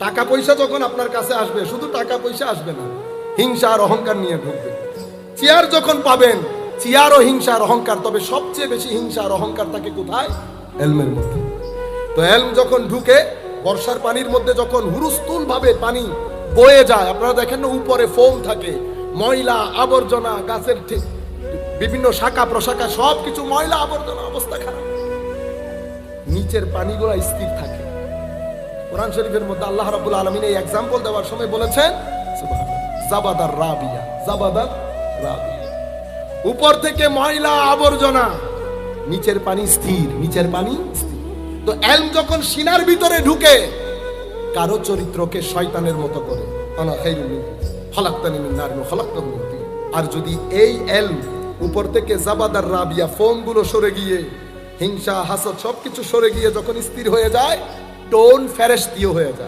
টাকা পয়সা যখন আপনার কাছে আসবে, শুধু টাকা পয়সা আসবে না, হিংসা আর অহংকার নিয়ে ঢুকবে। চেয়ার যখন পাবেন, চেয়ার ও হিংসা আর অহংকার, তবে সবচেয়ে বেশি হিংসা আর অহংকার থাকে কোথায়? এলমের মধ্যে। তো এলম যখন ঢুকে, বর্ষার পানির মধ্যে যখন হুরুস্তুল ভাবে পানি বয়ে যায়, আপনারা দেখেন না, উপরে ফোম থাকে, ময়লা, আবর্জনা, গাছের ঠিক বিভিন্ন শাখা, প্রশাখা সব কিছু ময়লা, আবর্জনা, অবস্থা খারাপ। নিচের পানিগুলো স্থির থাকে। কোরআন শরীফের মধ্যে আল্লাহ রাব্বুল আলামিন এই এক্সাম্পল দেওয়ার সময় বলেছেন জাবাদার রাবিয়া জাবাদার রাবিয়া। উপর থেকে ময়লা আবর্জনা, নিচের পানি স্থির, নিচের পানি তো এলম যখন সিনার ভিতরে ঢুকে, কারও চরিত্রকে শয়তানের মতো করে। আর যদি এই এলম উপর থেকে জাবাদার রাবিয়া ফোমগুলো সরে গিয়ে, হিংসা, হাসদ সবকিছু সরে গিয়ে যখন স্থির হয়ে যায় টোন ফেরেস্তীয় হয়ে যায়